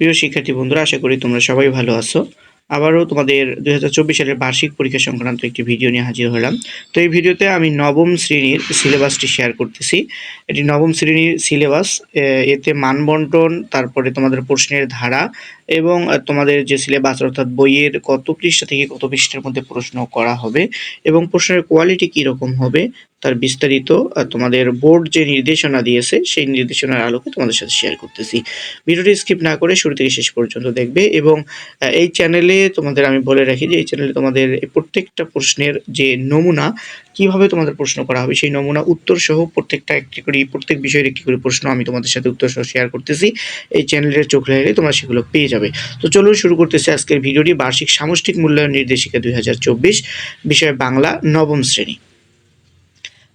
প্রিয় শিক্ষার্থী বন্ধুরা, আশা করি তোমরা সবাই ভালো আছো। আবারও তোমাদের দুই হাজার চব্বিশ সালের বার্ষিক পরীক্ষা সংক্রান্ত একটি ভিডিও নিয়ে হাজির হলাম। তো এই ভিডিওতে আমি নবম শ্রেণির সিলেবাসটি শেয়ার করতেছি। এটি নবম শ্রেণির সিলেবাস এতে মানবন্টন, তারপরে তোমাদের প্রশ্নের ধারা এবং তোমাদের যে সিলেবাস, অর্থাৎ বইয়ের কত পৃষ্ঠা থেকে কত পৃষ্ঠার মধ্যে প্রশ্ন করা হবে এবং প্রশ্নের কোয়ালিটি কীরকম হবে তার বিস্তারিত তোমাদের বোর্ড যে নির্দেশনা দিয়েছে, সেই নির্দেশনার আলোকে তোমাদের সাথে শেয়ার করতেছি। ভিডিওটি স্কিপ না করে শুরু থেকে শেষ পর্যন্ত দেখবে এবং এই চ্যানেলে তোমাদের আমি বলে রাখি যে, এই চ্যানেলে তোমাদের প্রত্যেকটা প্রশ্নের যে নমুনা, কীভাবে তোমাদের প্রশ্ন করা হবে, সেই নমুনা উত্তর সহ প্রত্যেকটা একটি করে, প্রত্যেক বিষয়ের একটি করে প্রশ্ন আমি তোমাদের সাথে উত্তর সহ শেয়ার করতেছি। এই চ্যানেলের চোখ লাগলে তোমরা সেগুলো পেয়ে যাবে। তো চলুন শুরু করতেছি আজকের ভিডিওটি। বার্ষিক সামষ্টিক মূল্যায়ন নির্দেশিকা দুই হাজার চব্বিশ, বিষয় বাংলা, নবম শ্রেণি।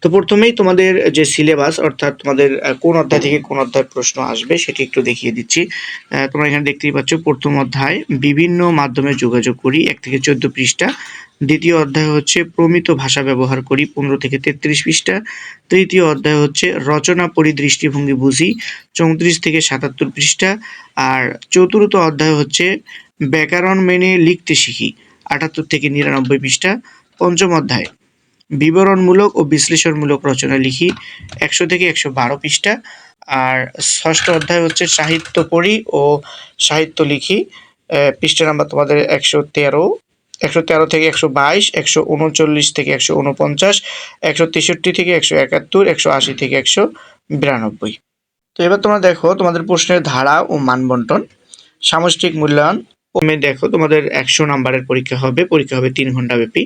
তো প্রথমেই তোমাদের যে সিলেবাস অর্থাৎ তোমাদের কোন অধ্যায় থেকে কোন অধ্যায় প্রশ্ন আসবে সেটি একটু দেখিয়ে দিচ্ছি। তোমরা এখানে দেখতেই পাচ্ছ, প্রথম অধ্যায়, বিভিন্ন মাধ্যমে যোগাযোগ করি, এক থেকে চোদ্দ পৃষ্ঠা। দ্বিতীয় অধ্যায় হচ্ছে, প্রমিত ভাষা ব্যবহার করি, পনেরো থেকে তেত্রিশ পৃষ্ঠা। তৃতীয় অধ্যায় হচ্ছে, রচনা পরিদৃষ্টিভঙ্গি বুঝি, চৌত্রিশ থেকে সাতাত্তর পৃষ্ঠা। আর চতুর্থ অধ্যায় হচ্ছে, ব্যাকরণ মেনে লিখতে শিখি, আটাত্তর থেকে নিরানব্বই পৃষ্ঠা। পঞ্চম অধ্যায় বিবরণমূলক ও বিশ্লেষণমূলক রচনা লিখি একশো থেকে একশো বারো পৃষ্ঠা। আর ষষ্ঠ অধ্যায় হচ্ছে সাহিত্য পড়ি ও সাহিত্য লিখি। পৃষ্ঠা নাম্বার তোমাদের একশো তেরো। একশো তেরো থেকে একশো বাইশ, একশো উনচল্লিশ থেকে একশো উনপঞ্চাশ, একশো তেষট্টি থেকে একশো একাত্তর, একশো আশি থেকে একশো বিরানব্বই। তো এবার তোমরা দেখো তোমাদের প্রশ্নের ধারা ও মানবন্টন। সামষ্টিক মূল্যায়ন। ও দেখো তোমাদের একশো নাম্বারের পরীক্ষা হবে। পরীক্ষা হবে তিন ঘণ্টা ব্যাপী।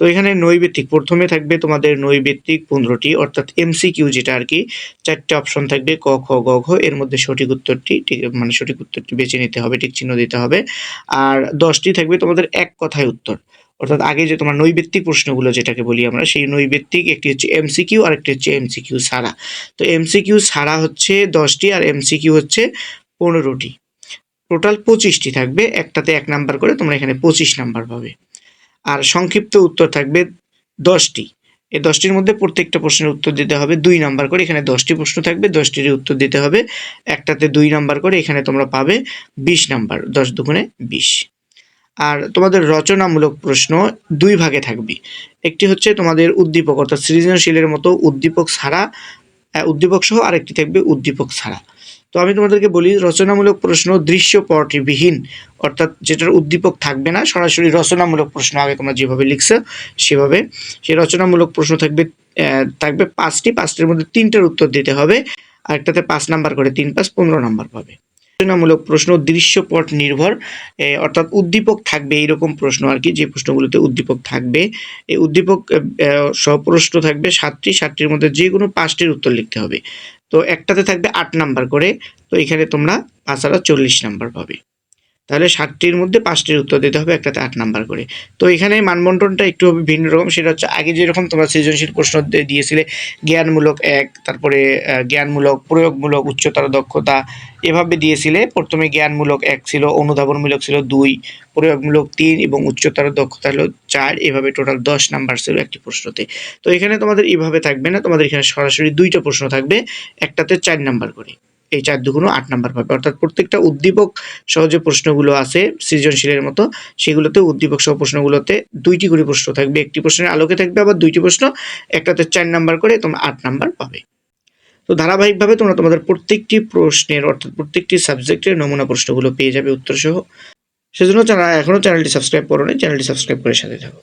তো এখানে নৈবেত্তিক, প্রথমে থাকবে তোমাদের নৈবেত্তিক পনেরোটি, অর্থাৎ এমসিকিউ যেটা আর কি, চারটে অপশন থাকবে ক, খ, গ, ঘ, এর মধ্যে সঠিক উত্তরটি মানে সঠিক উত্তরটি বেছে নিতে হবে, ঠিক চিহ্ন দিতে হবে। আর দশটি থাকবে তোমাদের এক কথায় উত্তর, অর্থাৎ আগে যে তোমার নৈবেত্তিক প্রশ্নগুলো যেটাকে বলি আমরা, সেই নৈবেত্তিক একটি হচ্ছে এমসিকিউ আর একটি হচ্ছে এমসিকিউ ছাড়া। তো এমসিকিউ ছাড়া হচ্ছে দশটি আর এমসিকিউ হচ্ছে পনেরোটি। টোটাল পঁচিশটি থাকবে, একটাতে এক নাম্বার করে তোমরা এখানে পঁচিশ নাম্বার পাবে। আর সংক্ষিপ্ত উত্তর থাকবে দশটি। এই দশটির মধ্যে প্রত্যেকটা প্রশ্নের উত্তর দিতে হবে দুই নাম্বার করে, এখানে দশটি প্রশ্ন থাকবে দশটির উত্তর দিতে হবে। একটাতে দুই নাম্বার করে, এখানে তোমরা পাবে বিশ নাম্বার, দশ দুগুণে বিশ। আর তোমাদের রচনামূলক প্রশ্ন দুই ভাগে থাকবে। একটি হচ্ছে তোমাদের উদ্দীপক, অর্থাৎ সৃজনশীলের মতো উদ্দীপক ছাড়া উদ্দীপক সহ আরেকটি থাকবে উদ্দীপক ছাড়া। তো আমি তোমাদেরকে বলি, রচনামূলক প্রশ্ন দৃশ্য পটবিহীন অর্থাৎ যেটার উদ্দীপক থাকবে না, সরাসরি রচনামূলক প্রশ্ন, আগে তোমরা যেভাবে লিখছো সেভাবে। সেই রচনামূলক প্রশ্ন থাকবে থাকবে পাঁচটি, পাঁচটির মধ্যে তিনটার উত্তর দিতে হবে আর একটাতে পাঁচ নাম্বার করে তিন পাঁচ পনেরো নাম্বার পাবে। রচনামূলক প্রশ্ন দৃশ্যপট নির্ভর অর্থাৎ উদ্দীপক থাকবে এইরকম প্রশ্ন আর কি, যে প্রশ্নগুলোতে উদ্দীপক থাকবে। এই উদ্দীপক সব প্রশ্ন থাকবে সাতটি, সাতটির মধ্যে যে কোনো পাঁচটির উত্তর লিখতে হবে। তো একটাতে থাকবে আট নাম্বার করে তো এখানে তোমরা পাঁচ চল্লিশ নাম্বার পাবে। তাহলে সাতটির মধ্যে পাঁচটির উত্তর দিতে হবে, একটাতে আট নাম্বার করে। তো এখানে মানবন্টনটা একটু হবে ভিন্ন রকম সেটা হচ্ছে আগে যেরকম তোমরা সৃজনশীল প্রশ্ন দিয়েছিলে, জ্ঞানমূলক এক, তারপরে জ্ঞানমূলক, প্রয়োগমূলক, উচ্চতর দক্ষতা, এভাবে দিয়েছিলে। প্রথমে জ্ঞানমূলক এক ছিল, অনুধাবনমূলক ছিল দুই, প্রয়োগমূলক তিন এবং উচ্চতর দক্ষতা হলো চার, এভাবে টোটাল দশ নাম্বার ছিল একটি প্রশ্নতে। তো এখানে তোমাদের এভাবে থাকবে না, তোমাদের এখানে সরাসরি দুইটা প্রশ্ন থাকবে, একটাতে চার নাম্বার করে। এই চার দুগুণ আট নাম্বার পাবে। অর্থাৎ প্রত্যেকটা উদ্দীপক সহ যে প্রশ্নগুলো আছে, সৃজনশীলের মতো, সেগুলোতে উদ্দীপক সহ প্রশ্নগুলোতে দুইটি করে প্রশ্ন থাকবে। একটি প্রশ্নের আলোকে থাকবে, আবার দুইটি প্রশ্ন একটাতে চার নাম্বার করে তোমরা আট নাম্বার পাবে। তো ধারাবাহিকভাবে তোমরা তোমাদের প্রত্যেকটি প্রশ্নের, অর্থাৎ প্রত্যেকটি সাবজেক্টের নমুনা প্রশ্নগুলো পেয়ে যাবে উত্তর সহ সেজন্য এখনও চ্যানেলটি সাবস্ক্রাইব করো চ্যানেলটি সাবস্ক্রাইব করে সাথে থাকো।